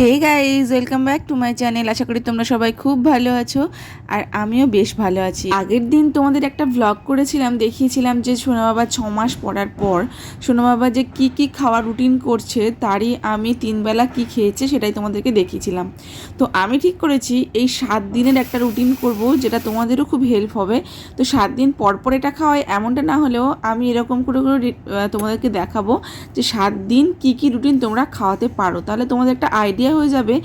Hey guys welcome back to my channel আশা করি তোমরা সবাই খুব ভালো আছো আর আমিও বেশ ভালো আছি। আগের দিন তোমাদের একটা ভ্লগ করেছিলাম, দেখিয়েছিলাম যে সোনা বাবা ছ মাস পড়ার পর সোনা বাবা যে কি কি খাওয়া রুটিন করছে, তারই আমি তিনবেলা কি খেয়েছে সেটাই তোমাদেরকে দেখিয়েছিলাম। তো আমি ঠিক করেছি, এই সাত দিনের একটা রুটিন করব যেটা তোমাদেরও খুব হেল্প হবে। তো সাত দিন পর পর এটা খাওয়াই এমনটা না হলেও আমি এরকম করে করে তোমাদেরকে দেখাবো যে সাত দিন কি কি রুটিন তোমরা খাওয়াতে পারো। তাহলে তোমাদের একটা আইডিয়া হয়ে যাবে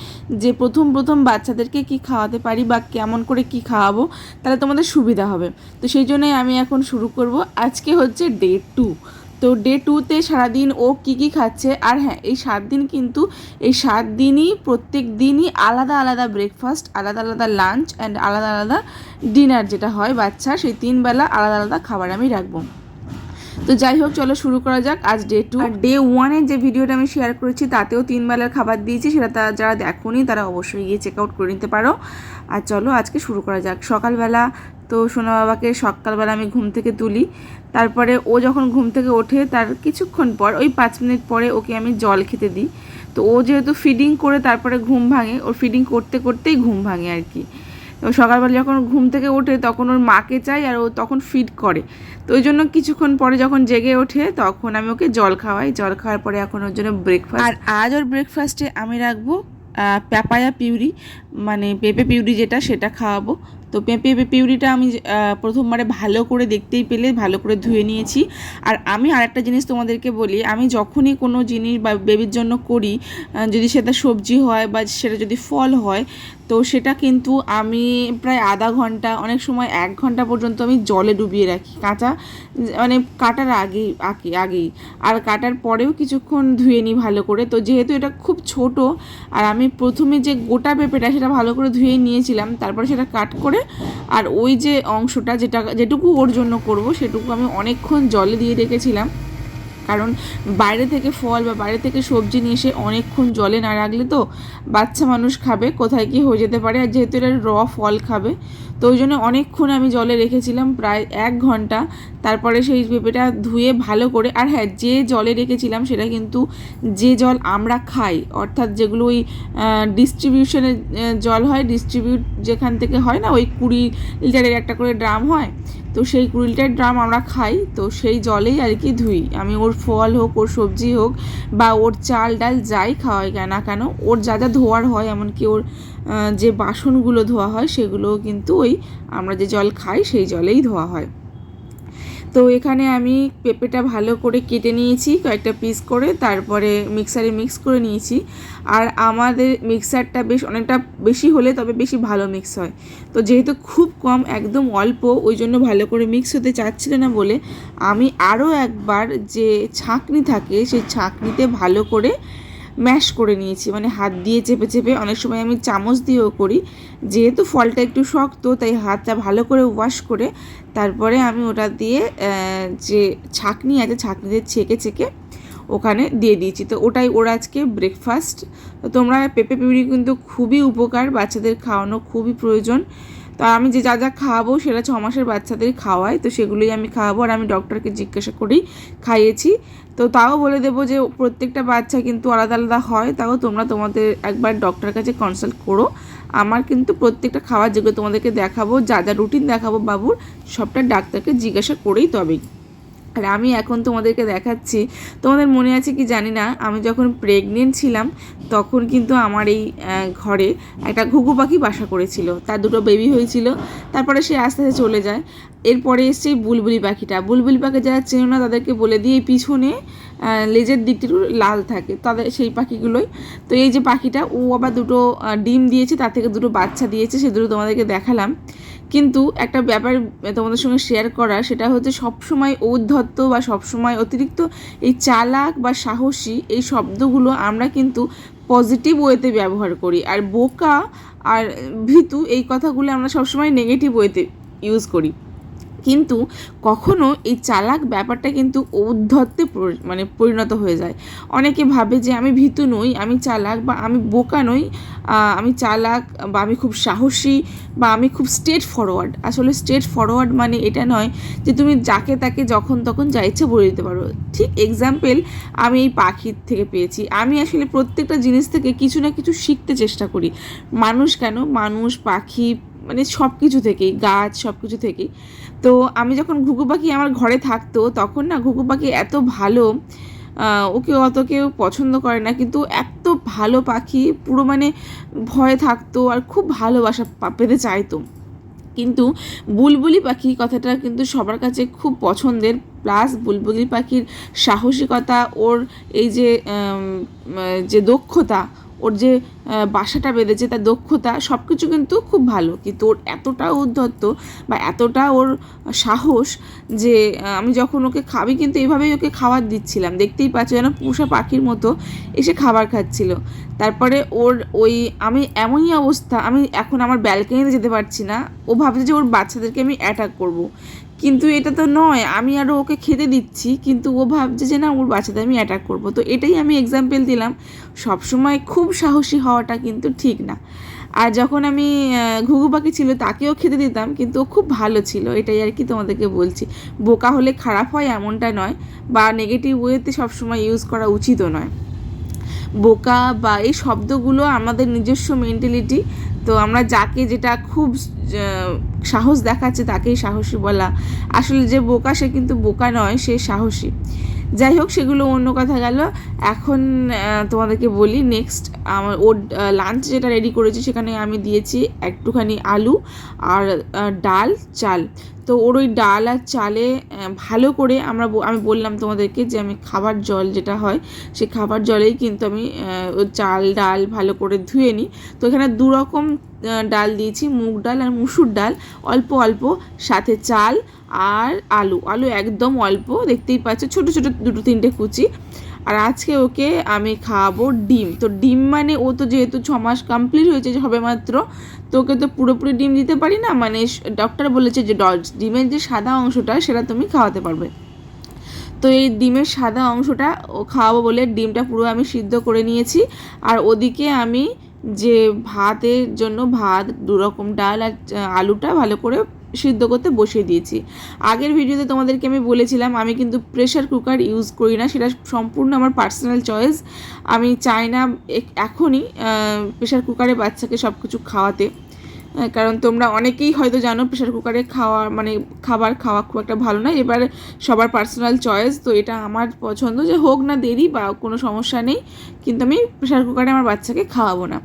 যে প্রথম প্রথম বাচ্চাদেরকে কি খাওয়াতে পারি বা কেমন করে কি খাওয়াবো, তাহলে তোমাদের সুবিধা হবে। তো সেই জন্যই আমি এখন শুরু করব। আজকে হচ্ছে ডে টু তো ডে টুতে সারাদিন ও কি কি খাচ্ছে? আর হ্যাঁ এই সাত দিন কিন্তু এই সাত দিনই প্রত্যেক দিনই আলাদা আলাদা ব্রেকফাস্ট আলাদা আলাদা লাঞ্চ অ্যান্ড আলাদা আলাদা ডিনার যেটা হয় বাচ্চা সেই তিন বেলা আলাদা আলাদা খাবার আমি রাখব। তো যাই হোক, চলো শুরু করা যাক। আজ ডে টু আর ডে ওয়ানের যে ভিডিওটা আমি শেয়ার করেছি, তাতেও তিন বেলার খাবার দিয়েছি, সেটা তারা যারা দেখোনি, তারা অবশ্যই গিয়ে চেক আউট করে নিতে পারো। আর চলো, আজকে শুরু করা যাক। সকালবেলা তো সোনা বাবাকে সকালবেলা আমি ঘুম থেকে তুলি। তারপরে ও যখন ঘুম থেকে ওঠে, তার কিছুক্ষণ পর, ওই পাঁচ মিনিট পরে ওকে আমি জল খেতে দিই। তো ও যেহেতু ফিডিং করে তারপরে ঘুম ভাঙে, ওর ফিডিং করতে করতেই ঘুম ভাঙে আর কি। সকালবেলা যখন ঘুম থেকে ওঠে তখন ওর মাকে চাই আর ও তখন ফিড করে। তো ওই জন্য কিছুক্ষণ পরে যখন জেগে ওঠে তখন আমি ওকে জল খাওয়াই। জল খাওয়ার পরে এখন ওর জন্য ব্রেকফাস্ট আর আজ ওর ব্রেকফাস্টে আমি রাখব প্যাপায়া পিউরি মানে পেঁপে পিউরি যেটা সেটা খাওয়াবো। তো পেঁপে পিউরিটা আমি প্রথমবারে ভালো করে দেখতেই পেলে, ভালো করে ধুয়ে নিয়েছি। আর আমি আরেকটা জিনিস তোমাদেরকে বলি, আমি যখনই কোনো জিনিস বা বেবির জন্য করি যদি সেটা সবজি হয় বা সেটা যদি ফল হয়, তো সেটা কিন্তু আমি প্রায় আধা ঘণ্টা, অনেক সময় এক ঘণ্টা পর্যন্ত আমি জলে ডুবিয়ে রাখি। কাঁচা মানে কাটার আগেই আঁকি আগেই। আর কাটার পরেও কিছুক্ষণ ধুয়ে নিই ভালো করে। তো যেহেতু এটা খুব ছোট, আর আমি প্রথমে যে গোটা পেঁপেটা সেটা ভালো করে ধুয়ে নিয়েছিলাম, তারপরে সেটা কাট করে আর ওই যে অংশটা যেটা, যেটুকু ওর জন্য করব, সেটুকু আমি অনেকক্ষণ জলে দিয়ে রেখেছিলাম। কারণ বাইরে থেকে ফল বা বাইরে থেকে সবজি নিয়ে এসে অনেকক্ষণ জলে না রাখলে তো বাচ্চা মানুষ খাবে, কোথায় কি হয়ে যেতে পারে। আর যেহেতু এটা র ফল খাবে ওই জন্য অনেকক্ষণ আমি জলে রেখেছিলাম, প্রায় এক ঘণ্টা। তারপরে সেই পেঁপেটা ধুয়ে ভালো করে, আর হ্যাঁ যে জলে রেখেছিলাম সেটা কিন্তু যে জল আমরা খাই, অর্থাৎ যেগুলো ওই ডিস্ট্রিবিউশনের জল হয় ডিস্ট্রিবিউট যেখান থেকে হয় না, ওই কুড়ি লিটারের একটা করে ড্রাম হয়, তো সেই কুড়ি লিটার ড্রাম আমরা খাই, তো সেই জলেই আর কি ধুই। আমি ওর ফল হোক, ওর সবজি হোক, বা ওর চাল ডাল যাই খাওয়াই কেন কেন, ওর যা যা ধোয়ার হয়, এমনকি ওর যে বাসনগুলো ধোয়া হয় সেগুলোও কিন্তু ওই আমরা যে জল খাই সেই জলেই ধোয়া হয়। তো এখানে আমি পেঁপেটা ভালো করে কেটে নিয়েছি, কয়েকটা পিস করে, তারপরে মিক্সারে মিক্স করে নিয়েছি। আর আমাদের মিক্সারটা বেশ অনেকটা বেশি হলে তবে বেশি ভালো মিক্স হয়। তো যেহেতু খুব কম, একদম অল্প, ওই জন্য ভালো করে মিক্স হতে চাচ্ছিল না বলে আমি আরও একবার যে ছাঁকনি থাকে, সেই ছাঁকনিতে ভালো করে ম্যাশ করে নিয়েছি। মানে হাত দিয়ে চেপে চেপে অনেক সময় আমি চামচ দিয়েও করি। যেহেতু ফলটা একটু শক্ত, তাই হাতটা ভালো করে ওয়াশ করে তারপরে আমি ওটা দিয়ে যে ছাকনি আছে, ছাকনিতে ছেঁকে ছেঁকে ওখানে দিয়ে দিয়েছি। তো ওটাই ওর আজকে ব্রেকফাস্ট তো তোমরা পেঁপে পিউরি কিন্তু খুবই উপকার, বাচ্চাদের খাওয়ানো খুবই প্রয়োজন। তো আমি যে যা যা খাওয়াবো সেটা ছ মাসের বাচ্চাদের খাওয়াই, তো সেগুলোই আমি খাওয়াবো আর আমি ডক্টরকে জিজ্ঞাসা করেই খাইয়েছি। তো তাও বলে দেবো যে প্রত্যেকটা বাচ্চা কিন্তু আলাদা আলাদা হয়। তাও তোমরা তোমাদের একবার ডক্টরের কাছে কনসাল্ট করো। আমার কিন্তু প্রত্যেকটা খাবার যেগুলো তোমাদেরকে দেখাবো, যা যা রুটিন দেখাবো বাবুর, সবটা ডাক্তারকে জিজ্ঞাসা করেই তবেই। আর আমি এখন তোমাদেরকে দেখাচ্ছি। তোমাদের মনে আছে কি জানি না, আমি যখন প্রেগনেন্ট ছিলাম, তখন কিন্তু আমার এই ঘরে একটা ঘুঘু পাখি বাসা করেছিল। তার দুটো বেবি হয়েছিল, তারপরে সে আস্তে আস্তে চলে যায়। এরপরে এসছে বুলবুলি পাখিটা। বুলবুলি পাখি যারা চেনো না, তাদেরকে বলে দিয়ে পিছনে লেজের দিকটি একটু লাল থাকে তাদের সেই পাখিগুলোই। তো এই যে পাখিটা, ও আবার দুটো ডিম দিয়েছে, তার থেকে দুটো বাচ্চা দিয়েছে, সে দুটো তোমাদেরকে দেখালাম। কিন্তু একটা ব্যাপার তোমাদের সঙ্গে শেয়ার করা সেটা হচ্ছে সবসময় ঔদ্ধত্য বা সবসময় অতিরিক্ত এই চালাক বা সাহসী, এই শব্দগুলো আমরা কিন্তু পজিটিভ ওয়েতে ব্যবহার করি। আর বোকা আর ভীতু এই কথাগুলো আমরা সবসময় নেগেটিভ ওয়েতে ইউজ করি। কিন্তু কখনো এই চালাক ব্যাপারটা কিন্তু ঔদ্ধত্যে মানে পরিণত হয়ে যায়। অনেকে ভাবে যে আমি ভীতু নই, আমি চালাক বা আমি বোকা নই আমি চালাক বা আমি খুব সাহসী বা আমি খুব স্টেট ফরওয়ার্ড আসলে স্টেট ফরওয়ার্ড মানে এটা নয় যে তুমি যাকে তাকে যখন তখন যা ইচ্ছে বলে দিতে পারো। ঠিক এক্সাম্পল আমি এই পাখির থেকে পেয়েছি। আমি আসলে প্রত্যেকটা জিনিস থেকে কিছু না কিছু শিখতে চেষ্টা করি। মানুষ কেন? মানুষ, পাখি মানে সব কিছু থেকেই, গাছ সব কিছু থেকেই। তো আমি যখন ঘুঘু পাখি আমার ঘরে থাকতো, তখন না ঘুঘু পাখি এত ভালো ওকে অত কেউ পছন্দ করে না। কিন্তু এত ভালো পাখি, পুরো মানে ভয়ে থাকতো আর খুব ভালোবাসা পেতে চাইতো। কিন্তু বুলবুলি পাখি কথাটা কিন্তু সবার কাছে খুব পছন্দের। প্লাস বুলবুলি পাখির সাহসিকতা, ওর এই যে যে দক্ষতা ওর যে বাসাটা বেঁধেছে, তার দক্ষতা সব কিছু কিন্তু খুব ভালো। কিন্তু ওর এতটা উদ্ধত্ত বা এতটা ওর সাহস যে আমি যখন ওকে খাবি কিন্তু এইভাবেই ওকে খাবার দিচ্ছিলাম। দেখতেই পাচ্ছ যেন পোষা পাখির মতো এসে খাবার খাচ্ছিল। তারপরে ওর ওই, আমি এমনই অবস্থা, আমি এখন আমার ব্যালকনিতে যেতে পারছি না। ও ভাবছে যে ওর বাচ্চাদেরকে আমি অ্যাটাক করব। কিন্তু এটা তো নয়, আমি আরও ওকে খেতে দিচ্ছি, কিন্তু ও ভাবছে যে না, ওর বাচ্চাদের আমি অ্যাটাক করব। তো এটাই আমি এক্সাম্পল দিলাম, সবসময় খুব সাহসী হওয়াটা কিন্তু ঠিক না। আর যখন আমি ঘুঘু পাখি ছিল, তাকেও খেতে দিতাম, কিন্তু ও খুব ভালো ছিল, এটাই আর কি তোমাদেরকে বলছি। বোকা হলে খারাপ হয় এমনটা নয়, বা নেগেটিভ ওয়েতে সবসময় ইউজ করা উচিতও নয়। বোকা বা এই শব্দগুলো আমাদের নিজস্ব মেন্টালিটি তো আমরা যাকে যেটা খুব সাহস দেখাচ্ছে তাকেই সাহসী বলা। আসলে যে বোকা, সে কিন্তু বোকা নয়, সে সাহসী। যাই হোক, সেগুলো অন্য কথা গেল। এখন তোমাদেরকে বলি নেক্সট আমার ওর লাঞ্চ যেটা রেডি করেছি, সেখানে আমি দিয়েছি একটুখানি আলু আর ডাল, চাল। তো ওর ওই ডাল আর চালে ভালো করে আমরা আমি বললাম তোমাদেরকে যে আমি খাবার জল যেটা হয়, সেই খাবার জলেই কিন্তু আমি চাল, ডাল ভালো করে ধুয়ে নিই। তো এখানে দু রকম ডাল দিয়েছি, মুগ ডাল আর মুসুর ডাল। অল্প অল্প, সাথে চাল আর আলু। আলু একদম অল্প, দেখতেই পাচ্ছ, ছোট ছোট দুটো, তিনটে কুচি। আর আজকে ওকে আমি খাওয়াবো ডিম। তো ডিম মানে ও তো যেহেতু ছ মাস কমপ্লিট হয়েছে হবে মাত্র তো ওকে তো পুরোপুরি ডিম দিতে পারি না? মানে ডক্টর বলেছে যে ডিমের যে সাদা অংশটা, সেটা তুমি খাওয়াতে পারবে। তো এই ডিমের সাদা অংশটা ও খাওয়াবো বলে ডিমটা পুরো আমি সিদ্ধ করে নিয়েছি। আর ওদিকে আমি যে ভাতের জন্য ভাত দু রকম ডাল আর আলুটা ভালো করে সিদ্ধ করতে বসিয়ে দিয়েছি। আগের ভিডিওতে তোমাদেরকে আমি বলেছিলাম, আমি কিন্তু প্রেশার কুকার ইউজ করি না, সেটা সম্পূর্ণ আমার পার্সোনাল চয়েস আমি চাই না এখনই প্রেশার কুকারে বাচ্চাকে সব কিছু খাওয়াতে। কারণ তোমরা অনেকেই হয়তো জানো প্রেশার কুকারে খাওয়া মানে খাবার খাওয়া খুব একটা ভালো না। এবার সবার পার্সোনাল চয়েস তো এটা আমার পছন্দ যে হোক না দেরি বা কোনো সমস্যা নেই, কিন্তু আমি প্রেশার কুকারে আমার বাচ্চাকে খাওয়াবো না।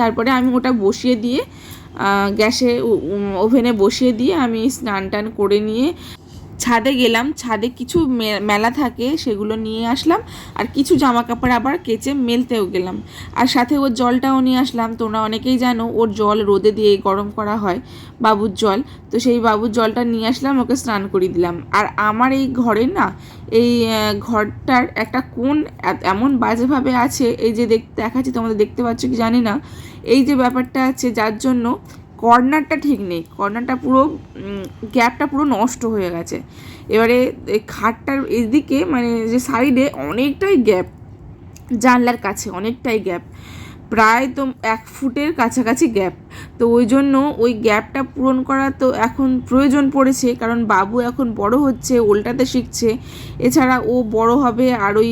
তারপরে আমি ওটা বসিয়ে দিয়ে গ্যাসে ওভেনে বসিয়ে দিয়ে আমি স্নান টান করে নিয়ে ছাদে গেলাম, ছাদে কিছু মেলা থাকে, সেগুলো নিয়ে আসলাম, আর কিছু জামা কাপড় আবার কেচে মেলতেও গেলাম। আর সাথে ওর জলটাও নিয়ে আসলাম, তোমরা অনেকেই জানো, ওর জল রোদে দিয়ে গরম করা হয়, বাবুর জল। তো সেই বাবুর জলটা নিয়ে আসলাম, ওকে স্নান করিয়ে দিলাম। আর আমার এই ঘরে না, এই ঘরটার একটা কোন এমন বাজেভাবে আছে, এই যে দেখ, দেখাচ্ছি তোমাদের দেখতে পাচ্ছ কি জানি না, এই যে ব্যাপারটা আছে, যার জন্য কর্নারটা ঠিক নেই। কর্নারটা পুরো গ্যাপটা পুরো নষ্ট হয়ে গেছে। এবারে খাটটার এদিকে মানে যে সাইডে অনেকটাই গ্যাপ জানলার কাছে অনেকটাই গ্যাপ প্রায় তো এক ফুটের কাছাকাছি গ্যাপ। তো ওই জন্য ওই গ্যাপটা পূরণ করা তো এখন প্রয়োজন পড়েছে, কারণ বাবু এখন বড় হচ্ছে উল্টাতে শিখছে। এছাড়া ও বড় হবে আর ওই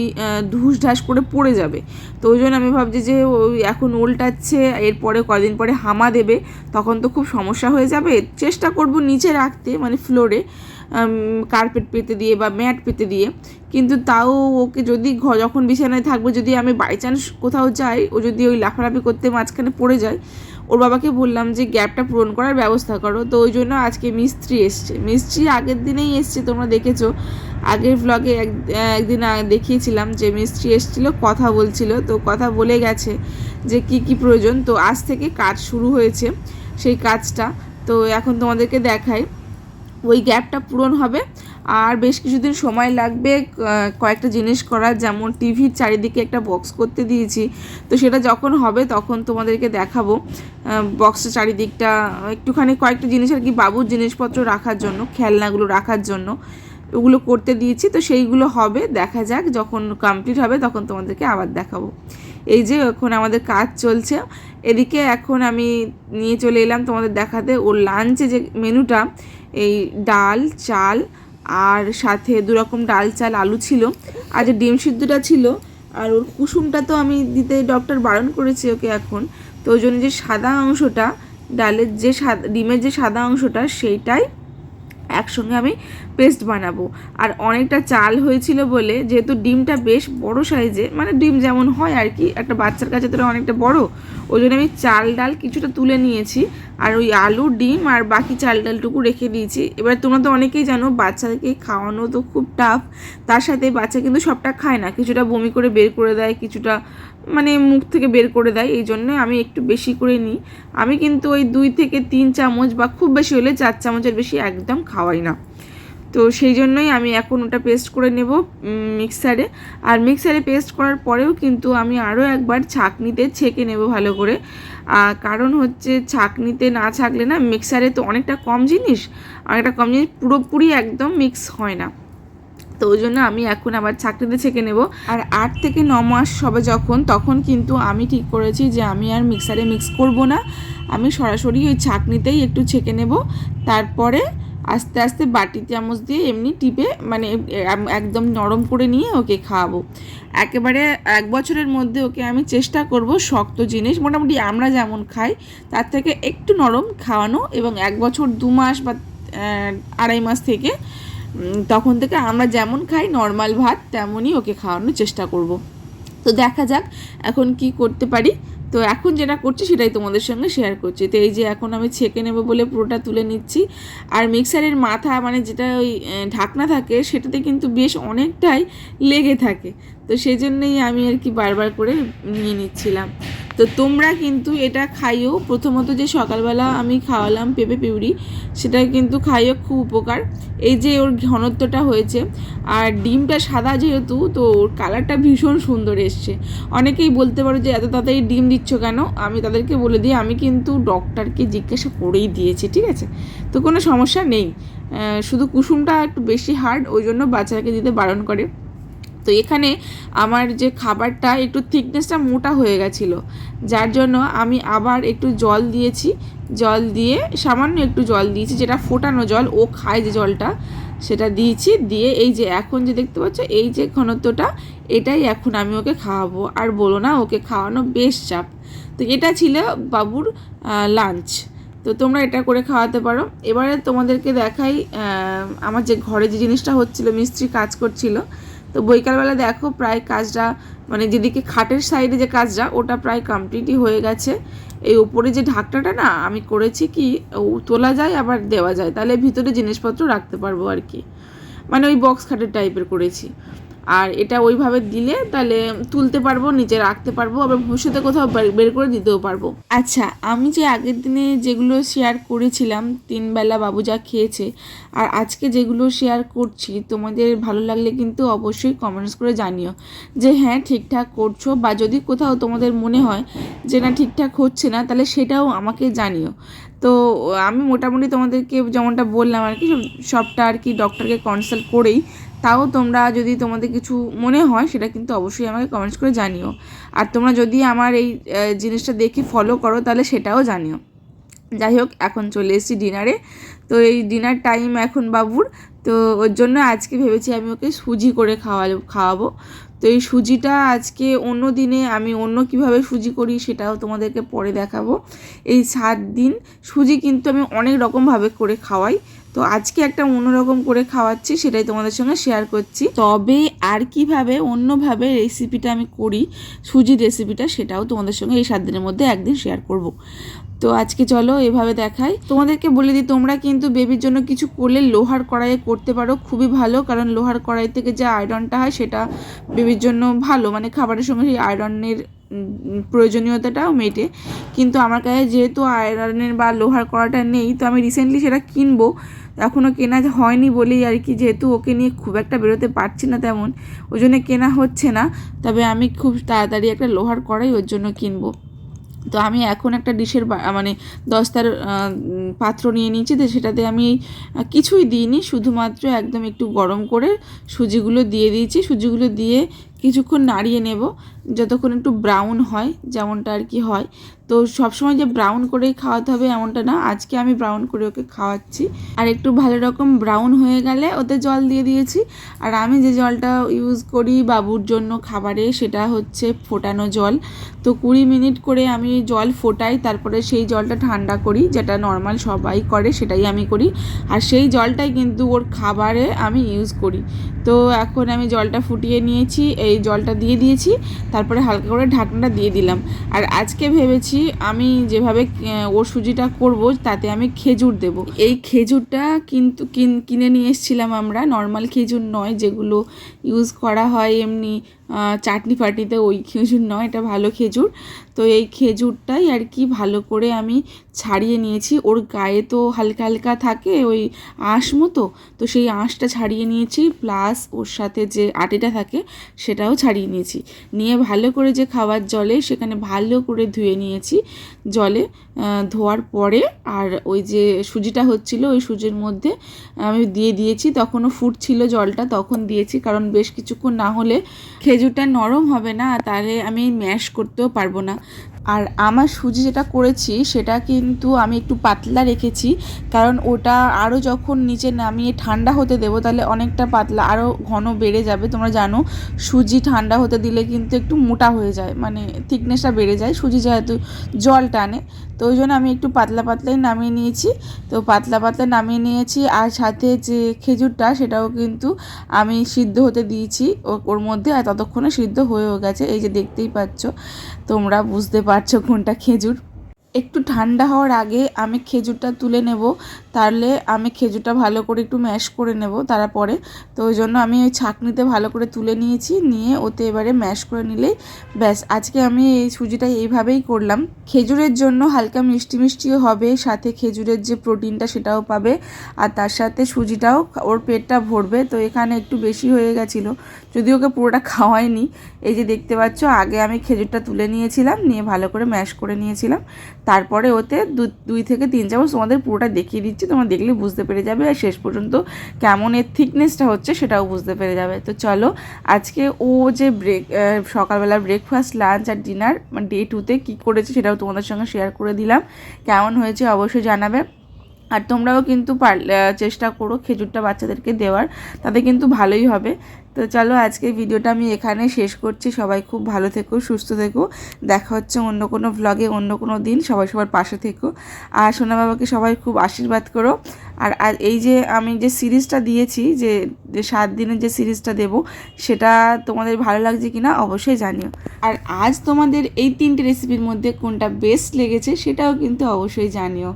ধুস ঢাস করে পড়ে যাবে। তো ওই জন্য আমি ভাবছি যে ওই এখন উল্টাচ্ছে এরপরে কদিন পরে হামা দেবে, তখন তো খুব সমস্যা হয়ে যাবে। চেষ্টা করব নিচে রাখতে মানে ফ্লোরে কার্পেট পেতে দিয়ে বা ম্যাট পেতে দিয়ে। কিন্তু তাও ওকে যদি যখন বিছানায় থাকবে, যদি আমি বাই চান্স কোথাও যাই, ও যদি ওই লাফালাফি করতে মাঝখানে পড়ে যায়, ওর বাবাকে বললাম যে গ্যাপটা পূরণ করার ব্যবস্থা করো। তো ওই জন্য আজকে মিস্ত্রি এসছে। মিস্ত্রি আগের দিনেই এসছে, তোমরা দেখেছ। আগের ব্লগে এক, একদিন দেখিয়েছিলাম যে মিস্ত্রি এসেছিল, কথা বলছিল। তো কথা বলে গেছে যে কি কি প্রয়োজন। তো আজ থেকে কাজ শুরু হয়েছে সেই কাজটা। তো এখন তোমাদেরকে দেখাই। ওই গ্যাপটা পূরণ হবে। আর বেশ কিছুদিন সময় লাগবে কয়েকটা জিনিস করার। যেমন টিভির চারিদিকে একটা বক্স করতে দিয়েছি। তো সেটা যখন হবে তখন তোমাদেরকে দেখাবো। বক্সের চারিদিকটা, একটুখানি কয়েকটা জিনিস আর কি, বাবুর জিনিসপত্র রাখার জন্য, খেলনাগুলো রাখার জন্য ওগুলো করতে দিয়েছি। তো সেইগুলো হবে, দেখা যাক যখন কমপ্লিট হবে তখন তোমাদেরকে আবার দেখাবো। এই যে এখন আমাদের কাজ চলছে। এদিকে এখন আমি নিয়ে চলে এলাম তোমাদের দেখাতে। ওর লাঞ্চে যে মেনুটা এই ডাল, চাল আর সাথে দু রকম ডাল চাল আলু ছিল। আর যে ডিম সিদ্ধটা ছিল। আর ওর কুসুমটা তো আমি দিতে ডক্টর বারণ করেছি ওকে এখন। তো ওই জন্য যে সাদা অংশটা, ডালের যে সাদা, ডিমের যে সাদা অংশটা, সেইটাই একসঙ্গে আমি পেস্ট বানাবো। আর অনেকটা চাল হয়েছিল বলে যেহেতু ডিমটা বেশ বড় সাইজে মানে ডিম যেমন হয় আর কি, একটা বাচ্চার কাছে তো অনেকটা বড়, ওই জন্য আমি চাল ডাল কিছুটা তুলে নিয়েছি। আর ওই আলু, ডিম আর বাকি চাল ডালটুকু রেখে দিয়েছি। এবার তোমরা তো অনেকেই জানো বাচ্চাদেরকে খাওয়ানো তো খুব টাফ তার সাথে বাচ্চা কিন্তু সবটা খায় না। কিছুটা বমি করে বের করে দেয়, কিছুটা মানে মুখ থেকে বের করে দেয়, এই জন্য আমি একটু বেশি করে নিই। আমি কিন্তু ওই দুই থেকে তিন চামচ বা খুব বেশি হলে চার চামচের বেশি একদম খাওয়াই না। তো সেই জন্যই আমি এখন ওটা পেস্ট করে নেব মিক্সারে আর মিক্সারে পেস্ট করার পরেও কিন্তু আমি আরও একবার ছাঁকনিতে ছেঁকে নেব ভালো করে। কারণ হচ্ছে ছাঁকনিতে না ছাকলে না মিক্সারে তো অনেকটা কম জিনিস অনেকটা কম জিনিস পুরোপুরি একদম মিক্স হয় না। তো ওই জন্য আমি এখন আবার ছাকনিতে ছেঁকে নেব। আর আট থেকে ন মাস সবে যখন, তখন কিন্তু আমি ঠিক করেছি যে আমি আর মিক্সারে মিক্স করব না। আমি সরাসরি ওই ছাকনিতেই একটু ছেঁকে নেব। তারপরে আস্তে আস্তে বাটি চামচ দিয়ে এমনি টিপে মানে একদম নরম করে নিয়ে ওকে খাওয়াবো। একেবারে এক বছরের মধ্যে ওকে আমি চেষ্টা করব শক্ত জিনিস, মোটামুটি আমরা যেমন খাই, তার থেকে একটু নরম খাওয়ানো এবং এক বছর দু মাস বা আড়াই মাস থেকে তখন থেকে আমরা যেমন খাই নর্মাল ভাত, তেমনই ওকে খাওয়ানোর চেষ্টা করব। তো দেখা যাক এখন কি করতে পারি। তো এখন যেটা করছি সেটাই তোমাদের সঙ্গে শেয়ার করছি। তো এই যে এখন আমি ছেঁকে নেব বলে পুরোটা তুলে নিচ্ছি। আর মিক্সারের মাথা মানে যেটা ওই ঢাকনা থাকে, সেটাতে কিন্তু বেশ অনেকটাই লেগে থাকে। তো সেই জন্যই আমি আর কি বারবার করে নিয়ে নিচ্ছিলাম। তো তোমরা কিন্তু এটা খাইও। প্রথমত যে সকালবেলা আমি খাওয়ালাম পেঁপে পিউরি, সেটা কিন্তু খাইও, খুব উপকার। এই যে ওর ঘনত্বটা হয়েছে, আর ডিমটা সাদা যেহেতু, তো ওর কালারটা ভীষণ সুন্দর এসছে। অনেকেই বলতে পারো যে, এত তাড়াতাড়ি ডিম দিচ্ছ কেন? আমি তাদেরকে বলে দিই, আমি কিন্তু ডক্টরকে জিজ্ঞাসা করেই দিয়েছি, ঠিক আছে? তো কোনো সমস্যা নেই। শুধু কুসুমটা একটু বেশি হার্ড, ওই জন্য বাচ্চাকে দিতে বারণ করে। তো এখানে আমার যে খাবারটা একটু থিকনেসটা মোটা হয়ে গেছিল, যার জন্য আমি আবার একটু জল দিয়েছি। জল দিয়ে সামান্য একটু জল দিয়েছি, যেটা ফোটানো জল, ও খায় যে জলটা, সেটা দিয়েছি। দিয়ে এই যে এখন যে দেখতে পাচ্ছ, এই যে ঘনত্বটা, এটাই এখন আমি ওকে খাওয়াবো। আর বলো না, ওকে খাওয়ানো বেশ চাপ। তো এটা ছিল বাবুর লাঞ্চ তো তোমরা এটা করে খাওয়াতে পারো। এবারে তোমাদেরকে দেখাই আমার যে ঘরে যে জিনিসটা হচ্ছিল, মিস্ত্রি কাজ করছিল তো বৈকালবেলা দেখো প্রায় কাজটা মানে যেদিকে খাটের সাইডে যে কাজটা, ওটা প্রায় কমপ্লিটই হয়ে গেছে। এই ওপরে যে ঢাকটাটা না, আমি করেছি কি তোলা যায়, আবার দেওয়া যায়। তাহলে ভিতরে জিনিসপত্র রাখতে পারব আর কি। মানে ওই বক্স খাটের টাইপের করেছি। আর এটা ওইভাবে দিলে তাহলে তুলতে পারব, নিচে রাখতে পারব, আবার ভবিষ্যতে কোথাও বের করে দিতেও পারব। আচ্ছা আমি যে আগের দিনে যেগুলো শেয়ার করেছিলাম তিনবেলা বাবু যা খেয়েছে, আর আজকে যেগুলো শেয়ার করছি, তোমাদের ভালো লাগলে কিন্তু অবশ্যই কমেন্টস করে জানিও যে হ্যাঁ ঠিকঠাক করছ, বা যদি কোথাও তোমাদের মনে হয় যে না ঠিকঠাক হচ্ছে না, তাহলে সেটাও আমাকে জানিও। তো আমি মোটামুটি তোমাদেরকে যেমনটা বললাম আর কি, সবটা আর কি ডক্টরকে কনসাল্ট করেই। তাও তোমরা যদি তোমাদের কিছু মনে হয়, সেটা কিন্তু অবশ্যই আমাকে কমেন্টস করে জানিও। আর তোমরা যদি আমার এই জিনিসটা দেখে ফলো করো, তাহলে সেটাও জানিও। যাই হোক, এখন চলে এসেছি ডিনারে তো এই ডিনার টাইম এখন বাবুর। তো ওর জন্য আজকে ভেবেছি আমি ওকে সুজি করে খাওয়া খাওয়াবো। তো এই সুজিটা আজকে অন্য দিনে আমি অন্য কীভাবে সুজি করি সেটাও তোমাদেরকে পরে দেখাবো। এই সাত দিন সুজি কিন্তু আমি অনেক রকমভাবে করে খাওয়াই। তো আজকে একটা অন্যরকম করে খাওয়াচ্ছি, সেটাই তোমাদের সঙ্গে শেয়ার করছি। তবে আর কীভাবে অন্যভাবে রেসিপিটা আমি করি, সুজির রেসিপিটা সেটাও তোমাদের সঙ্গে এই সাত দিনের মধ্যে একদিন শেয়ার করব। তো আজকে চলো এভাবে দেখাই। তোমাদেরকে বলে দিই, তোমরা কিন্তু বেবির জন্য কিছু করলে লোহার কড়াইয়ে করতে পারো, খুবই ভালো। কারণ লোহার কড়াই থেকে যে আয়রনটা হয়, সেটা বেবির জন্য ভালো। মানে খাবারের সঙ্গে সেই আয়রনের প্রয়োজনীয়তাটাও মেটে। কিন্তু আমার কাছে যেহেতু আয়রনের বা লোহার কড়াটা নেই, তো আমি রিসেন্টলি সেটা কিনবো। এখনও কেনা হয়নি বলেই আর কি, যেহেতু ওকে নিয়ে খুব একটা বেরোতে পারছি না তেমন। ওই জন্য কেনা হচ্ছে না। তবে আমি খুব তাড়াতাড়ি একটা লোহার কড়াই ওর জন্য কিনবো। তো আমি এখন একটা ডিশের মানে দস্তার পাত্র নিয়ে নিয়েছি, তো সেটাতে আমি কিছুই দিইনি, শুধুমাত্র একদম একটু গরম করে সুজিগুলো দিয়ে দিয়েছি। সুজিগুলো দিয়ে কিছুক্ষণ নাড়িয়ে নেব, যতক্ষণ একটু ব্রাউন হয়, যেমনটা আর কি হয়। তো সবসময় যে ব্রাউন করেই খাওয়াতে হবে এমনটা না, আজকে আমি ব্রাউন করে ওকে খাওয়াচ্ছি। আর একটু ভালো রকম ব্রাউন হয়ে গেলে ওতে জল দিয়ে দিয়েছি। আর আমি যে জলটা ইউজ করি বাবুর জন্য খাবারে, সেটা হচ্ছে ফোটানো জল। তো কুড়ি মিনিট করে আমি জল ফোটাই, তারপরে সেই জলটা ঠান্ডা করি, যেটা নর্মাল সবাই করে, সেটাই আমি করি। আর সেই জলটাই কিন্তু ওর খাবারে আমি ইউজ করি। তো এখন আমি জলটা ফুটিয়ে নিয়েছি, এই জলটা দিয়ে দিয়েছি, তারপরে হালকা করে ঢাকনাটা দিয়ে দিলাম। আর আজকে ভেবেছি আমি যেভাবে ওর সুজিটা করব, তাতে আমি খেজুর দেব। এই খেজুরটা কিন্তু কিন- নিয়ে এসেছিলাম আমরা, নর্মাল খেজুর নয়, যেগুলো ইউজ করা হয় এমনি চাটনি ফাটনিতে ওই খেজুর নয়, এটা ভালো খেজুর। তো এই খেজুরটাই আর কি ভালো করে আমি ছাড়িয়ে নিয়েছি। ওর গায়ে তো হালকা হালকা থাকে ওই আঁশ মতো, তো সেই আঁশটা ছাড়িয়ে নিয়েছি। প্লাস ওর সাথে যে আটিটা থাকে সেটাও ছাড়িয়ে নিয়েছি। নিয়ে ভালো করে যে খাবার জলে সেখানে ভালো করে ধুয়ে নিয়েছি। জলে ধোয়ার পরে আর ওই যে সুজিটা হচ্ছিল ওই সুজির মধ্যে আমি দিয়ে দিয়েছি। তখনও ফুটছিল জলটা, তখন দিয়েছি। কারণ বেশ কিছুক্ষণ না হলে খেজুরটা নরম হবে না তাহলে আমি ম্যাশ করতেও পারব না। আর আমার সুজি যেটা করেছি, সেটা কিন্তু আমি একটু পাতলা রেখেছি। কারণ ওটা আরও যখন নিচে নামিয়ে ঠান্ডা হতে দেবো, তাহলে অনেকটা পাতলা আরও ঘন বেড়ে যাবে। তোমরা জানো, সুজি ঠান্ডা হতে দিলে কিন্তু একটু মোটা হয়ে যায় মানে থিকনেসটা বেড়ে যায়। সুজি যেহেতু জল টানে, তো ওই জন্য আমি একটু পাতলা পাতলাই নামিয়ে নিয়েছি। তো পাতলা পাতলা নামিয়ে নিয়েছি, আর সাথে যে খেজুরটা, সেটাও কিন্তু আমি সিদ্ধ হতে দিয়েছি ওর মধ্যে, আর ততক্ষণে সিদ্ধ হয়েও গেছে। এই যে দেখতেই পাচ্ছ তোমরা বুঝতে পারছ কোনটা খেজুর? একটু ঠান্ডা হওয়ার আগে আমি খেজুরটা তুলে নেব। তাহলে আমি খেজুরটা ভালো করে একটু ম্যাশ করে নেব তারপরে। তো ওই জন্য আমি ওই ছাঁকনিতে ভালো করে তুলে নিয়েছি, নিয়ে ওতে এবারে ম্যাশ করে নিলেই ব্যাস। আজকে আমি এই সুজিটা এইভাবেই করলাম। খেজুরের জন্য হালকা মিষ্টি মিষ্টিও হবে, সাথে খেজুরের যে প্রোটিনটা সেটাও পাবে, আর তার সাথে সুজিটাও ওর পেটটা ভরবে। তো এখানে একটু বেশি হয়ে গেছিল যদি ওকে পুরোটা খাওয়াইনি। এই যে দেখতে পাচ্ছ, আগে আমি খেজুরটা তুলে নিয়েছিলাম, নিয়ে ভালো করে ম্যাশ করে নিয়েছিলাম। তারপরে ওতে দুই থেকে তিন চামচ তোমাদের পুরোটা দেখিয়ে দিচ্ছি, তোমরা দেখলে বুঝতে পেরে যাবে আর শেষ পর্যন্ত কেমন এর থিকনেসটা হচ্ছে সেটাও বুঝতে পেরে যাবে। তো চলো, আজকে ও যে ব্রেক সকালবেলা ব্রেকফাস্ট লাঞ্চ আর ডিনার মানে ডে টুতে কী করেছে সেটাও তোমাদের সঙ্গে শেয়ার করে দিলাম। কেমন হয়েছে অবশ্যই জানাবে। আর তোমরাও কিন্তু চেষ্টা করো খেজুরটা বাচ্চাদেরকে দেওয়ার, তাতে কিন্তু ভালোই হবে। তো চলো আজকে ভিডিওটা আমি এখানে শেষ করছি। সবাই খুব ভালো থেকো, সুস্থ থেকো। দেখা হচ্ছে অন্য কোনো ভ্লগে অন্য কোনো দিন। সবাই সবার পাশে থেকো। আর সোনা বাবাকে সবাই খুব আশীর্বাদ করো। আর এই যে আমি যে সিরিজটা দিয়েছি, যে যে সাত দিনের যে সিরিজটা দেব, সেটা তোমাদের ভালো লাগছে কি না অবশ্যই জানিও। আর আজ তোমাদের এই তিনটে রেসিপির মধ্যে কোনটা বেস্ট লেগেছে, সেটাও কিন্তু অবশ্যই জানিও।